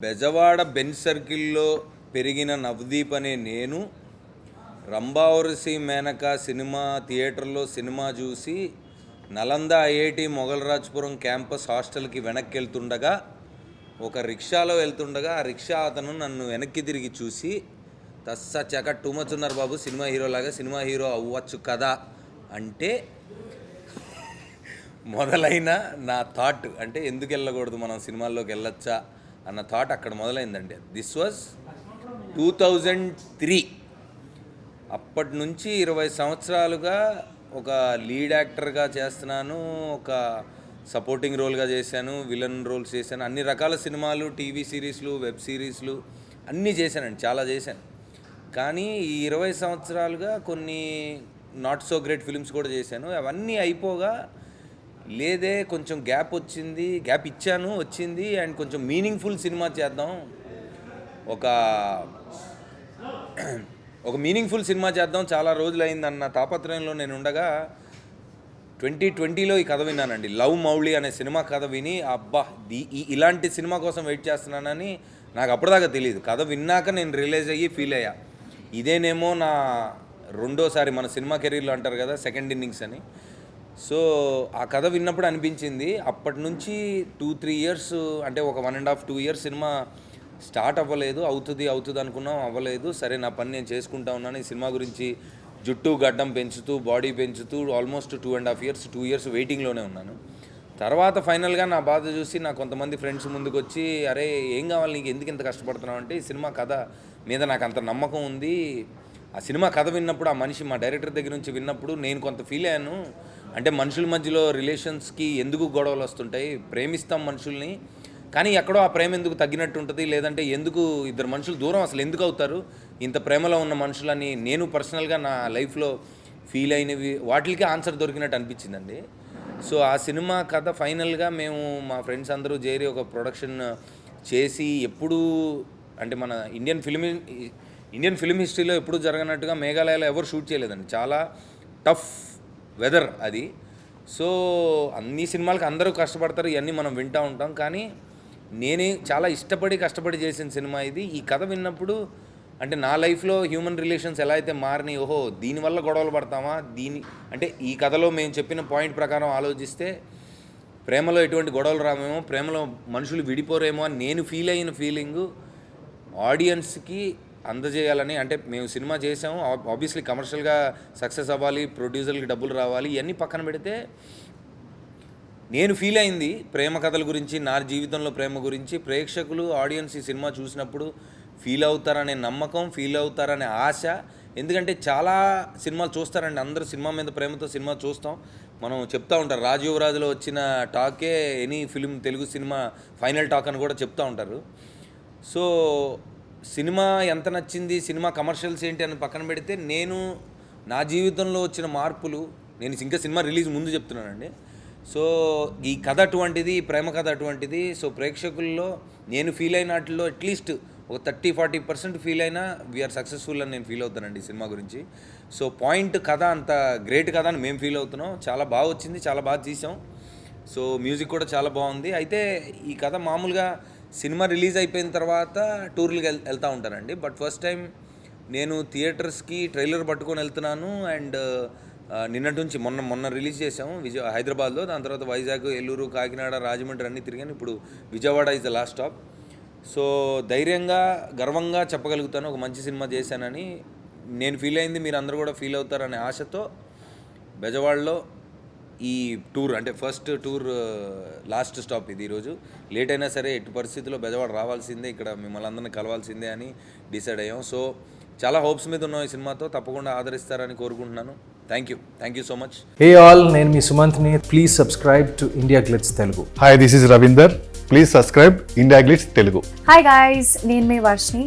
బెజవాడ బెన్ సర్కిల్లో పెరిగిన నవదీప్ అనే నేను రంభావరసి మేనక సినిమా థియేటర్లో సినిమా చూసి నలంద ఐఐటి మొగలరాజ్పురం క్యాంపస్ హాస్టల్కి వెనక్కి వెళ్తుండగా ఒక రిక్షాలో వెళ్తుండగా ఆ రిక్షా అతను నన్ను వెనక్కి తిరిగి చూసి తస్స చక టూ మచ్ ఉన్నారు బాబు సినిమా హీరోలాగా సినిమా హీరో అవ్వచ్చు కదా అంటే మొదలైన నా థాట్. అంటే ఎందుకు వెళ్ళకూడదు మనం సినిమాల్లోకి వెళ్ళొచ్చా? అన్న థాట్ అక్కడ మొదలైందండి. This was two thousand three అప్పటి నుంచి ఇరవై సంవత్సరాలుగా ఒక లీడ్ యాక్టర్గా చేస్తున్నాను ఒక సపోర్టింగ్ రోల్గా చేశాను విలన్ రోల్స్ చేశాను అన్ని రకాల సినిమాలు టీవీ సిరీస్లు వెబ్ సిరీస్లు అన్నీ చేశానండి చాలా చేశాను. కానీ ఈ ఇరవై సంవత్సరాలుగా కొన్ని నాట్ సో గ్రేట్ ఫిల్మ్స్ కూడా చేశాను. అవన్నీ అయిపోగా లేదే కొంచెం గ్యాప్ వచ్చింది గ్యాప్ ఇచ్చాను వచ్చింది అండ్ కొంచెం మీనింగ్ఫుల్ సినిమా చేద్దాం. ఒక ఒక మీనింగ్ఫుల్ సినిమా చేద్దాం. చాలా రోజులైందన్న తాపత్రయంలో నేను ఉండగా ట్వంటీ ట్వంటీలో ఈ కథ విన్నానండి. లవ్ మౌళి అనే సినిమా కథ విని అబ్బా దీ ఈ ఇలాంటి సినిమా కోసం వెయిట్ చేస్తున్నానని నాకు అప్పటిదాకా తెలియదు కథ విన్నాక నేను రిలీజ్ అయ్యి ఫీల్ అయ్యా. ఇదేనేమో నా రెండోసారి మన సినిమా కెరీర్లో అంటారు కదా సెకండ్ ఇన్నింగ్స్ అని. సో ఆ కథ విన్నప్పుడు అనిపించింది. అప్పటి నుంచి టూ త్రీ ఇయర్స్ అంటే ఒక one and half two years cinema start అవ్వలేదు. అవుతుంది అవుతుంది అనుకున్నాం అవ్వలేదు. సరే నా పని నేను చేసుకుంటా ఉన్నాను. ఈ సినిమా గురించి జుట్టు గడ్డం పెంచుతూ బాడీ పెంచుతూ almost two and half years two years వెయిటింగ్లోనే ఉన్నాను. తర్వాత ఫైనల్గా నా బాధ చూసి నా కొంతమంది ఫ్రెండ్స్ ముందుకు వచ్చి అరే ఏం కావాలి నీకు? ఎందుకు ఇంత కష్టపడుతున్నావు? అంటే ఈ సినిమా కథ మీద నాకు అంత నమ్మకం ఉంది. ఆ సినిమా కథ విన్నప్పుడు ఆ మనిషి మా డైరెక్టర్ దగ్గర నుంచి విన్నప్పుడు నేను కొంత ఫీల్ అయ్యాను. అంటే మనుషుల మధ్యలో రిలేషన్స్కి ఎందుకు గొడవలు వస్తుంటాయి? ప్రేమిస్తాం మనుషుల్ని కానీ ఎక్కడో ఆ ప్రేమ ఎందుకు తగ్గినట్టు ఉంటుంది? లేదంటే ఎందుకు ఇద్దరు మనుషులు దూరం అసలు ఎందుకు అవుతారు? ఇంత ప్రేమలో ఉన్న మనుషులని నేను పర్సనల్గా నా లైఫ్లో ఫీల్ అయినవి వాటికి ఆన్సర్ దొరికినట్టు అనిపించిందండి. సో ఆ సినిమా కథ ఫైనల్గా మేము మా ఫ్రెండ్స్ అందరూ చేరి ఒక ప్రొడక్షన్ చేసి ఎప్పుడూ అంటే మన ఇండియన్ ఫిలిం ఇండియన్ ఫిలిం హిస్టరీలో ఎప్పుడూ జరగనట్టుగా మేఘాలయలో ఎవరు షూట్ చేయలేదండి. చాలా టఫ్ వెదర్ అది. సో అన్ని సినిమాలకు అందరూ కష్టపడతారు ఇవన్నీ మనం వింటూ ఉంటాం. కానీ నేనే చాలా ఇష్టపడి కష్టపడి చేసిన సినిమా ఇది. ఈ కథ విన్నప్పుడు అంటే నా లైఫ్లో హ్యూమన్ రిలేషన్స్ ఎలా అయితే మారినాయి ఓహో దీనివల్ల గొడవలు పడతామా? దీని అంటే ఈ కథలో మేము చెప్పిన పాయింట్ ప్రకారం ఆలోచిస్తే ప్రేమలో ఎటువంటి గొడవలు రామేమో ప్రేమలో మనుషులు విడిపోరేమో అని నేను ఫీల్ అయిన ఫీలింగు ఆడియన్స్కి అందజేయాలని అంటే మేము సినిమా చేసాము. ఆబ్వియస్లీ కమర్షియల్గా సక్సెస్ అవ్వాలి ప్రొడ్యూసర్కి డబ్బులు రావాలి ఇవన్నీ పక్కన పెడితే నేను ఫీల్ అయింది ప్రేమ కథల గురించి నా జీవితంలో ప్రేమ గురించి. ప్రేక్షకులు ఆడియన్స్ ఈ సినిమా చూసినప్పుడు ఫీల్ అవుతారనే నమ్మకం ఫీల్ అవుతారనే ఆశ. ఎందుకంటే చాలా సినిమాలు చూస్తారండి. అందరూ సినిమా మీద ప్రేమతో సినిమా చూస్తాం. మనం చెప్తా ఉంటారు. రాజీవరాజులో వచ్చిన టాకే any film Telugu cinema final talk అని కూడా చెప్తా ఉంటారు. సో సినిమా ఎంత నచ్చింది సినిమా కమర్షియల్స్ ఏంటి అని పక్కన పెడితే నేను నా జీవితంలో వచ్చిన మార్పులు నేను ఇంకా సినిమా రిలీజ్ ముందు చెప్తున్నానండి. సో ఈ కథ అటువంటిది ఈ ప్రేమ కథ అటువంటిది సో ప్రేక్షకుల్లో నేను ఫీల్ అయిన వాటిలో అట్లీస్ట్ ఒక థర్టీ ఫార్టీ పర్సెంట్ ఫీల్ అయినా వీఆర్ సక్సెస్ఫుల్ అని నేను ఫీల్ అవుతానండి ఈ సినిమా గురించి. సో పాయింట్ కథ అంత గ్రేట్ కథ అని మేము ఫీల్ అవుతున్నాం. చాలా బాగా వచ్చింది చాలా బాగా తీసాం. సో మ్యూజిక్ కూడా చాలా బాగుంది. అయితే ఈ కథ మామూలుగా సినిమా రిలీజ్ అయిపోయిన తర్వాత టూర్లకు వెళ్ వెళ్తూ ఉంటానండి. బట్ ఫస్ట్ టైం నేను థియేటర్స్కి ట్రైలర్ పట్టుకొని వెళ్తున్నాను. అండ్ నిన్నటి నుంచి మొన్న మొన్న రిలీజ్ చేసాము విజయ హైదరాబాద్లో. దాని తర్వాత వైజాగ్ ఏలూరు కాకినాడ రాజమండ్రి అన్నీ తిరిగాను. ఇప్పుడు Vijayawada is the last stop so ధైర్యంగా గర్వంగా చెప్పగలుగుతాను. ఒక మంచి సినిమా చేశానని నేను ఫీల్ అయింది. మీరు అందరూ కూడా ఫీల్ అవుతారనే ఆశతో బెజవాడలో ఈ టూర్ అంటే ఫస్ట్ టూర్ లాస్ట్ స్టాప్ ఇది ఈరోజు. లేట్ అయినా సరే ఎటు పరిస్థితుల్లో బెజవాడ రావాల్సిందే ఇక్కడ మిమ్మల్ని అందరిని కలవాల్సిందే అని డిసైడ్ అయ్యాం. సో చాలా హోప్స్ మీద ఉన్నాం ఈ సినిమాతో తప్పకుండా ఆదరిస్తారని కోరుకుంటున్నాను. Thank you thank you so much hey all నేను మీ సుమంత్ని. Please subscribe to IndiaGlitz Telugu hi this is Ravinder please subscribe IndiaGlitz Telugu hi guys నేను మీ Varshini